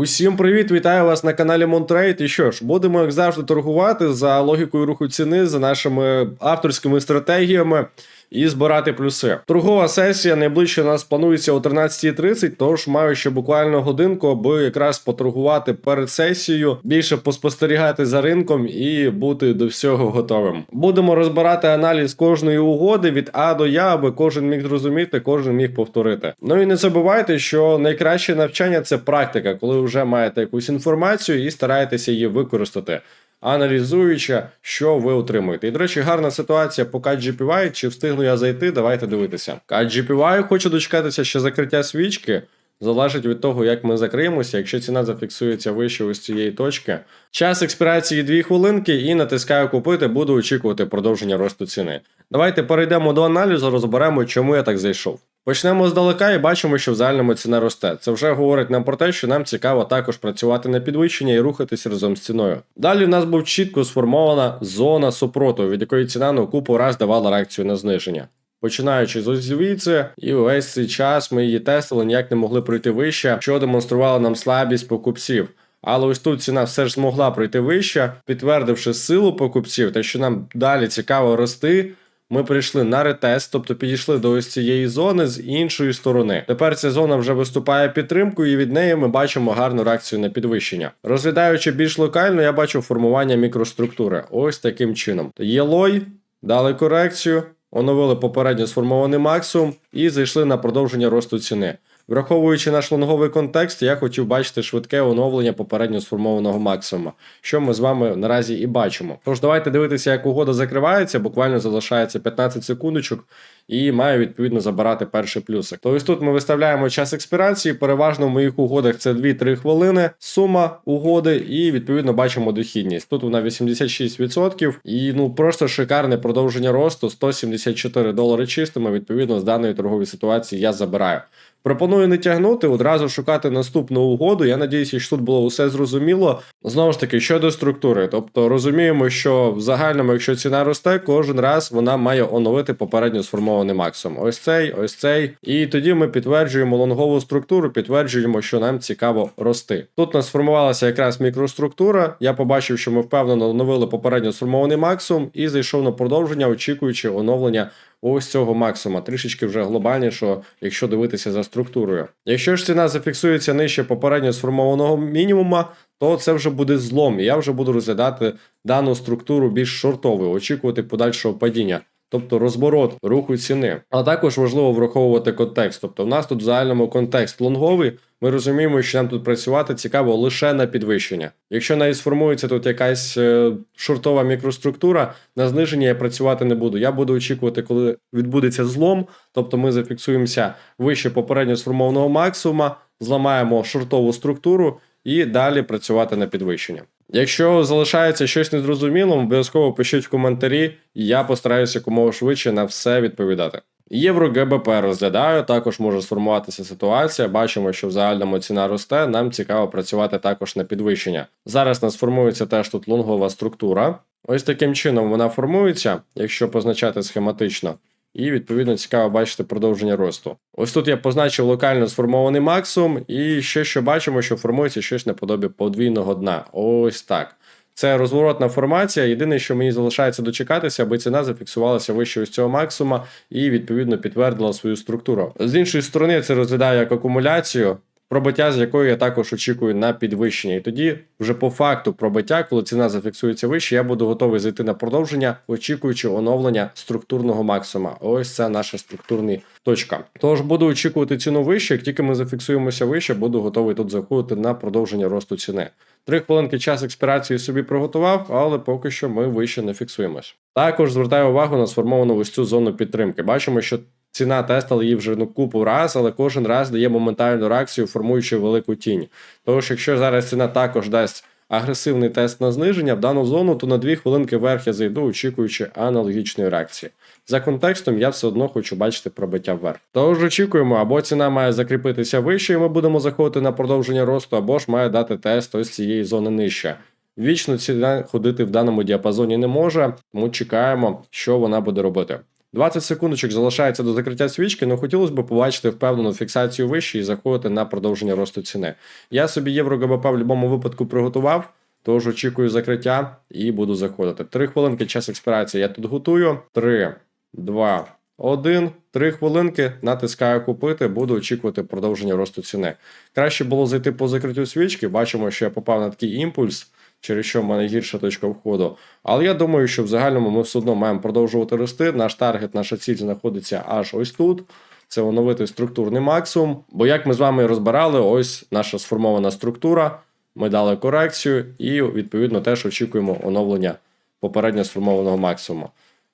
Усім привіт, вітаю вас на каналі Монтрейд. І що ж, будемо як завжди торгувати за логікою руху ціни, за нашими авторськими стратегіями і збирати плюси. Торгова сесія найближче у нас планується о 13.30, тож маю ще буквально годинку, аби якраз поторгувати перед сесією, більше поспостерігати за ринком і бути до всього готовим. Будемо розбирати аналіз кожної угоди від А до Я, аби кожен міг зрозуміти, кожен міг повторити. Ну і не забувайте, що найкраще навчання це практика, коли вже маєте якусь інформацію і стараєтеся її використати аналізуючи, що ви отримуєте. І, до речі, гарна ситуація по CAD-GPY. Чи встигну я зайти? Давайте дивитися. CAD-GPY хочу дочекатися ще закриття свічки. Залежить від того, як ми закриємося, якщо ціна зафіксується вище ось цієї точки. Час експірації 2 хвилинки і натискаю купити, буду очікувати продовження росту ціни. Давайте перейдемо до аналізу, розберемо, чому я так зайшов. Почнемо здалека і бачимо, що в загальному ціна росте. Це вже говорить нам про те, що нам цікаво також працювати на підвищення і рухатися разом з ціною. Далі в нас був чітко сформована зона супроту, від якої ціна на купу раз давала реакцію на зниження. Починаючи з звідси, і весь цей час ми її тестили, ніяк не могли пройти вище, що демонструвало нам слабість покупців. Але ось тут ціна все ж змогла пройти вище, підтвердивши силу покупців, те, що нам далі цікаво рости. Ми прийшли на ретест, тобто підійшли до ось цієї зони з іншої сторони. Тепер ця зона вже виступає підтримкою, і від неї ми бачимо гарну реакцію на підвищення. Розглядаючи більш локально, я бачу формування мікроструктури. Ось таким чином. Є лой, дали корекцію, оновили попередньо сформований максимум і зайшли на продовження росту ціни. Враховуючи наш лонговий контекст, я хотів бачити швидке оновлення попередньо сформованого максимума, що ми з вами наразі і бачимо. Тож давайте дивитися, як угода закривається, буквально залишається 15 секундочок, і маю відповідно забирати перший плюсик. Тобто тут ми виставляємо час експірації. Переважно в моїх угодах це 2-3 хвилини, сума угоди, і відповідно бачимо дохідність. Тут вона 86%, і ну просто шикарне продовження росту 174 долари чистими. Відповідно, з даної торгової ситуації я забираю. Пропоную не тягнути, одразу шукати наступну угоду. Я надіюся, що тут було усе зрозуміло. Знову ж таки, щодо структури. Тобто розуміємо, що в загальному, якщо ціна росте, кожен раз вона має оновити попередньо сформований максимум. Ось цей, ось цей. І тоді ми підтверджуємо лонгову структуру, підтверджуємо, що нам цікаво рости. Тут у нас сформувалася якраз мікроструктура. Я побачив, що ми впевнено оновили попередньо сформований максимум і зайшов на продовження, очікуючи оновлення ось цього максимума, трішечки вже глобальнішого, якщо дивитися за структурою. Якщо ж ціна зафіксується нижче попередньо сформованого мінімума, то це вже буде злом, і я вже буду розглядати дану структуру більш шортовою, очікувати подальшого падіння тобто розворот руху ціни. А також важливо враховувати контекст. Тобто, в нас тут в загальному контекст лонговий. Ми розуміємо, що нам тут працювати цікаво лише на підвищення. Якщо навіть сформується тут якась е, шортова мікроструктура, на зниження я працювати не буду. Я буду очікувати, коли відбудеться злом, тобто ми зафіксуємося вище попередньо сформованого максимума, зламаємо шортову структуру і далі працювати на підвищення. Якщо залишається щось незрозумілим, обов'язково пишіть в коментарі, я постараюся якомога швидше на все відповідати. Євро ГБП розглядаю, також може сформуватися ситуація. Бачимо, що в загальному ціна росте. Нам цікаво працювати також на підвищення. Зараз нас формується теж тут лонгова структура. Ось таким чином вона формується, якщо позначати схематично. І, відповідно, цікаво бачити продовження росту. Ось тут я позначив локально сформований максимум, і ще що бачимо, що формується щось наподобі подвійного дна. Ось так. Це розворотна формація. Єдине, що мені залишається дочекатися, аби ціна зафіксувалася вище ось цього максимума і відповідно підтвердила свою структуру. З іншої сторони, це розглядаю як акумуляцію пробиття, з якою я також очікую на підвищення. І тоді, вже по факту пробиття, коли ціна зафіксується вище, я буду готовий зайти на продовження, очікуючи оновлення структурного максима. Ось це наша структурна точка. Тож буду очікувати ціну вище. Як тільки ми зафіксуємося вище, буду готовий тут заходити на продовження росту ціни. Три хвилинки час експірації собі приготував, але поки що ми вище не фіксуємось. Також звертаю увагу на сформовану ось цю зону підтримки. Бачимо, що ціна тестила її вже ну купу раз, але кожен раз дає моментальну реакцію, формуючи велику тінь. Тож, якщо зараз ціна також дасть агресивний тест на зниження в дану зону, то на 2 хвилинки вверх я зайду, очікуючи аналогічної реакції. За контекстом я все одно хочу бачити пробиття вверх. Тож очікуємо, або ціна має закріпитися вище, і ми будемо заходити на продовження росту, або ж має дати тест ось цієї зони нижче. Вічно ціна ходити в даному діапазоні не може, тому чекаємо, що вона буде робити. 20 секундочок залишається до закриття свічки, але хотілося б побачити впевнену фіксацію вище і заходити на продовження росту ціни. Я собі євро ГБП в будь-якому випадку приготував, тож очікую закриття і буду заходити. Три хвилинки час експірації я тут готую. Три, два, один. Три хвилинки натискаю купити, буду очікувати продовження росту ціни. Краще було зайти по закриттю свічки. Бачимо, що я попав на такий імпульс, через що в мене гірша точка входу. Але я думаю, що в загальному ми все одно маємо продовжувати рости. Наш таргет, наша ціль знаходиться аж ось тут. Це оновити структурний максимум. Бо як ми з вами розбирали, ось наша сформована структура. Ми дали корекцію і відповідно теж очікуємо оновлення попередньо сформованого максимуму.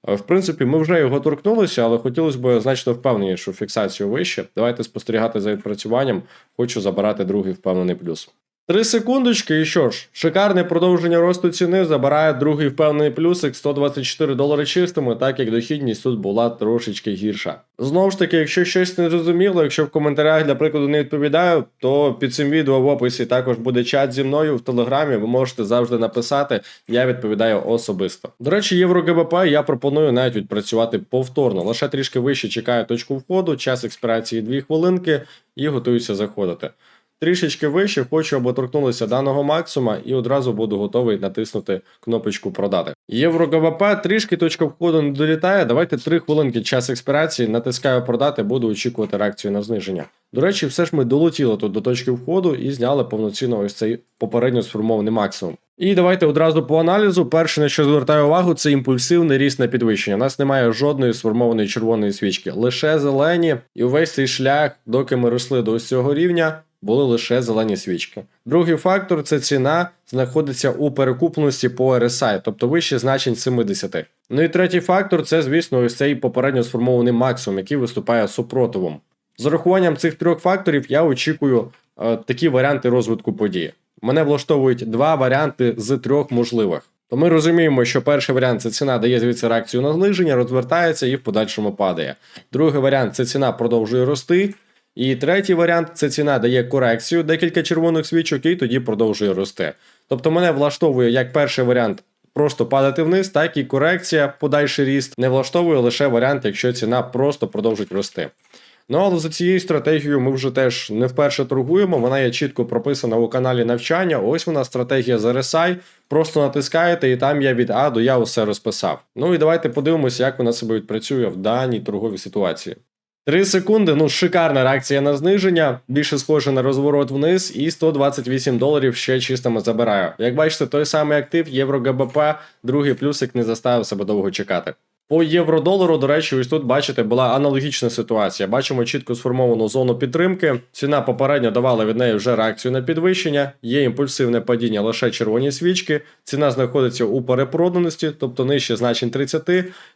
Е, В принципі, ми вже його торкнулися, але хотілося б значно впевненішу фіксацію вище. Давайте спостерігати за відпрацюванням. Хочу забирати другий впевнений плюс. Три секундочки, і що ж, шикарне продовження росту ціни забирає другий впевнений плюсик 124 долари чистими, так як дохідність тут була трошечки гірша. Знову ж таки, якщо щось не зрозуміло, якщо в коментарях для прикладу не відповідаю, то під цим відео в описі також буде чат зі мною в телеграмі. Ви можете завжди написати, я відповідаю особисто. До речі, євро ГБП я пропоную навіть відпрацювати повторно. Лише трішки вище чекаю точку входу, час експірації 2 хвилинки і готуюся заходити. Трішечки вище, хочу, аби торкнулися даного максима, і одразу буду готовий натиснути кнопочку продати. Євро ГВП трішки точка входу не долітає. Давайте 3 хвилинки час експірації, натискаю продати, буду очікувати реакцію на зниження. До речі, все ж ми долетіли тут до точки входу і зняли повноцінно ось цей попередньо сформований максимум. І давайте одразу по аналізу. Перше, на що звертаю увагу, це імпульсивний ріст на підвищення. У нас немає жодної сформованої червоної свічки, лише зелені, і увесь цей шлях, доки ми росли до ось цього рівня, були лише зелені свічки. Другий фактор це ціна знаходиться у перекупленості по RSI, тобто вище значень 70. Ну і третій фактор це, звісно, ось цей попередньо сформований максимум, який виступає супротивом. З урахуванням цих трьох факторів я очікую е, такі варіанти розвитку події. Мене влаштовують два варіанти з трьох можливих. То ми розуміємо, що перший варіант це ціна дає звідси реакцію на зниження, розвертається і в подальшому падає. Другий варіант це ціна продовжує рости. І третій варіант це ціна дає корекцію, декілька червоних свічок, і тоді продовжує рости. Тобто мене влаштовує як перший варіант просто падати вниз, так і корекція, подальший ріст. Не влаштовує лише варіант, якщо ціна просто продовжить рости. Ну але за цією стратегією ми вже теж не вперше торгуємо. Вона є чітко прописана у каналі навчання. Ось вона стратегія з RSI. Просто натискаєте, і там я від А до Я усе розписав. Ну і давайте подивимося, як вона себе відпрацює в даній торговій ситуації. 3 секунди, ну шикарна реакція на зниження, більше схоже на розворот вниз, і 128 доларів ще чистими забираю. Як бачите, той самий актив Євро ГБП, другий плюсик не заставив себе довго чекати. По євро-долару, до речі, ось тут бачите, була аналогічна ситуація. Бачимо чітко сформовану зону підтримки. Ціна попередньо давала від неї вже реакцію на підвищення. Є імпульсивне падіння лише червоні свічки. Ціна знаходиться у перепроданості, тобто нижче значень 30,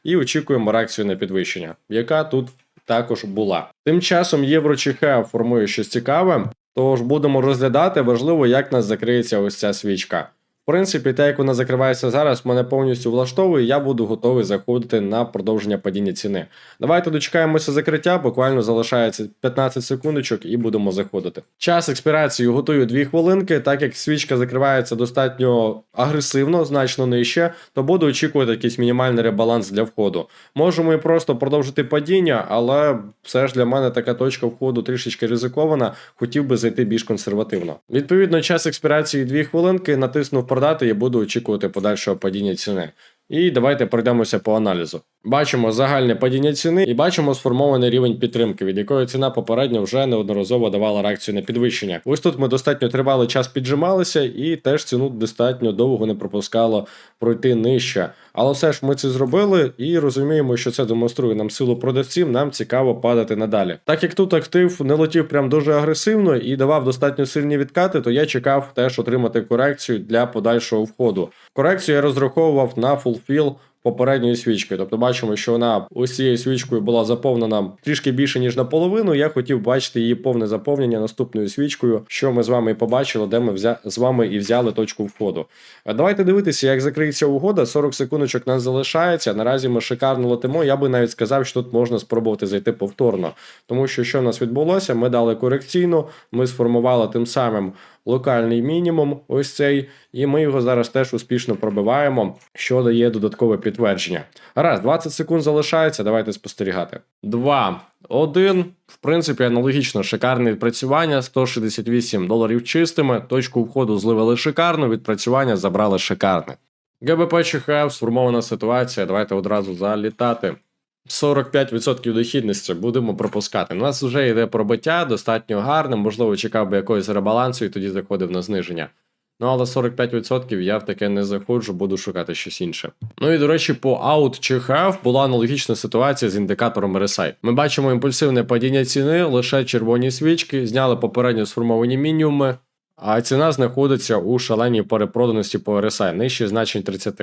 і очікуємо реакцію на підвищення, яка тут також була. Тим часом євро ЧХ формує щось цікаве, тож будемо розглядати важливо, як нас закриється ось ця свічка. Принципі, те, як вона закривається зараз, мене повністю влаштовує, я буду готовий заходити на продовження падіння ціни. Давайте дочекаємося закриття, буквально залишається 15 секундочок і будемо заходити. Час експірації готую 2 хвилинки, так як свічка закривається достатньо агресивно, значно нижче, то буду очікувати якийсь мінімальний ребаланс для входу. Можемо і просто продовжити падіння, але все ж для мене така точка входу трішечки ризикована, хотів би зайти більш консервативно. Відповідно, час експірації 2 хвилинки, натиснув продати і буду очікувати подальшого падіння ціни. І давайте пройдемося по аналізу. Бачимо загальне падіння ціни і бачимо сформований рівень підтримки, від якої ціна попередньо вже неодноразово давала реакцію на підвищення. Ось тут ми достатньо тривалий час піджималися, і теж ціну достатньо довго не пропускало пройти нижче. Але все ж ми це зробили і розуміємо, що це демонструє нам силу продавців. Нам цікаво падати надалі. Так як тут актив не летів прям дуже агресивно і давав достатньо сильні відкати, то я чекав теж отримати корекцію для подальшого входу. Корекцію я розраховував на фулфіл попередньої свічки. Тобто бачимо, що вона ось цією свічкою була заповнена трішки більше, ніж наполовину. Я хотів бачити її повне заповнення наступною свічкою, що ми з вами і побачили, де ми взя... з вами і взяли точку входу. Давайте дивитися, як закриється угода. 40 секундочок нас залишається. Наразі ми шикарно летимо. Я би навіть сказав, що тут можна спробувати зайти повторно. Тому що що в нас відбулося? Ми дали корекційну, ми сформували тим самим локальний мінімум, ось цей, і ми його зараз теж успішно пробиваємо, що дає додаткове підтвердження. Раз, 20 секунд залишається, давайте спостерігати. 2, 1. В принципі, аналогічно шикарне відпрацювання, 168 доларів чистими, точку входу зливали шикарно, відпрацювання забрали шикарне. ГБП ЧХФ, сформована ситуація, давайте одразу залітати. 45% дохідності будемо пропускати. У нас вже йде пробиття, достатньо гарне, можливо, чекав би якогось ребалансу і тоді заходив на зниження. Ну, але 45% я в таке не заходжу, буду шукати щось інше. Ну і до речі, по аут чи ХФ була аналогічна ситуація з індикатором RSI. Ми бачимо імпульсивне падіння ціни, лише червоні свічки, зняли попередньо сформовані мінімуми, а ціна знаходиться у шаленій перепроданості по RSI, нижче значень 30.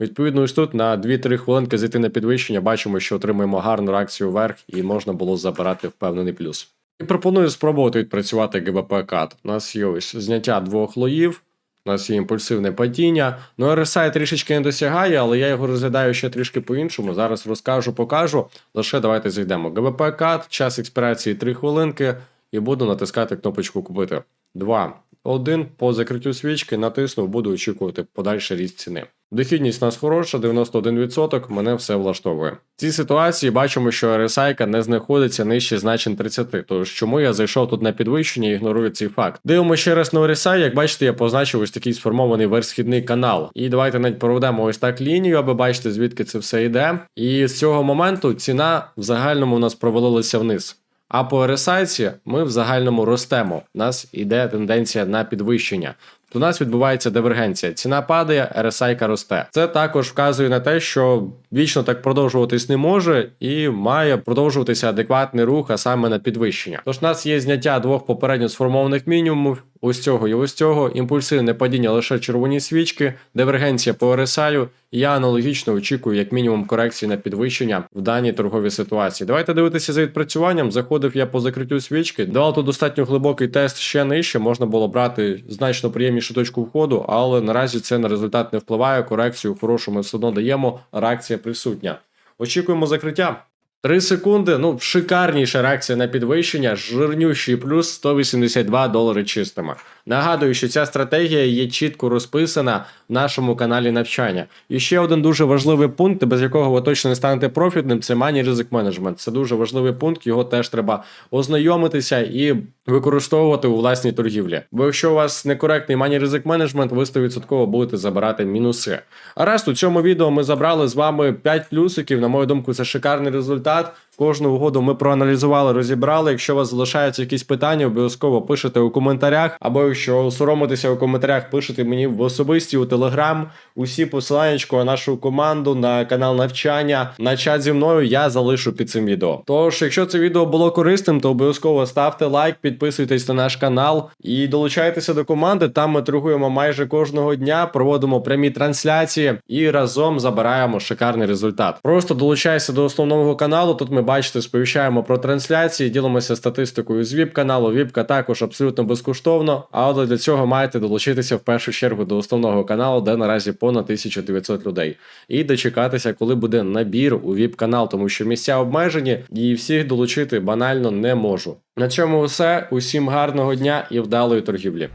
Відповідно, ось тут на 2-3 хвилинки зайти на підвищення, бачимо, що отримуємо гарну реакцію вверх і можна було забирати впевнений плюс. І пропоную спробувати відпрацювати ГБП кат. У нас є ось зняття двох лоїв. У нас є імпульсивне падіння. Ну, RSI трішечки не досягає, але я його розглядаю ще трішки по-іншому. Зараз розкажу, покажу. Лише давайте зайдемо. ГБП кат, час експірації 3 хвилинки, і буду натискати кнопочку купити. 2. Один по закриттю свічки натиснув, буду очікувати подальший ріст ціни. Дохідність у нас хороша, 91%, мене все влаштовує. В цій ситуації бачимо, що RSI не знаходиться нижче значень 30, тож чому я зайшов тут на підвищення і ігнорую цей факт. Дивимося ще раз на RSI, як бачите, я позначив ось такий сформований верхсхідний канал. І давайте навіть проведемо ось так лінію, аби бачити, звідки це все йде. І з цього моменту ціна в загальному у нас провалилася вниз. А по RSI ми в загальному ростемо. У нас іде тенденція на підвищення. У нас відбувається дивергенція. Ціна падає, RSI росте. Це також вказує на те, що вічно так продовжуватись не може і має продовжуватися адекватний рух, а саме на підвищення. Тож у нас є зняття двох попередньо сформованих мінімумів. Ось цього і ось цього, імпульсивне падіння лише червоні свічки, дивергенція по RSI. І я аналогічно очікую як мінімум корекції на підвищення в даній торговій ситуації. Давайте дивитися за відпрацюванням. Заходив я по закриттю свічки. Давав тут достатньо глибокий тест ще нижче. Можна було брати значно приємнішу точку входу, але наразі це на результат не впливає. Корекцію хорошу ми все одно даємо. Реакція присутня. Очікуємо закриття. 3 секунди. Ну, шикарніша реакція на підвищення, жирнющий плюс 182 долари чистими. Нагадую, що ця стратегія є чітко розписана нашому каналі навчання. І ще один дуже важливий пункт, без якого ви точно не станете профітним, це Money Risk Management. Це дуже важливий пункт, його теж треба ознайомитися і використовувати у власній торгівлі. Бо якщо у вас некоректний Money Risk Management, ви 100% будете забирати мінуси. А раз у цьому відео ми забрали з вами 5 плюсиків. На мою думку, це шикарний результат. Кожну угоду ми проаналізували, розібрали. Якщо у вас залишаються якісь питання, обов'язково пишете у коментарях. Або якщо соромитеся у коментарях, пишете мені в особисті у телеграм. Усі посилання на нашу команду, на канал навчання, на чат зі мною я залишу під цим відео. Тож, якщо це відео було корисним, то обов'язково ставте лайк, підписуйтесь на наш канал і долучайтеся до команди. Там ми торгуємо майже кожного дня, проводимо прямі трансляції і разом забираємо шикарний результат. Просто долучайся до основного каналу. Тут ми бачите, сповіщаємо про трансляції, ділимося статистикою з віп каналу. Віпка також абсолютно безкоштовно. Але для цього маєте долучитися в першу чергу до основного каналу, де наразі понад 1900 людей, і дочекатися, коли буде набір у віп канал, тому що місця обмежені і всіх долучити банально не можу. На цьому все. Усім гарного дня і вдалої торгівлі.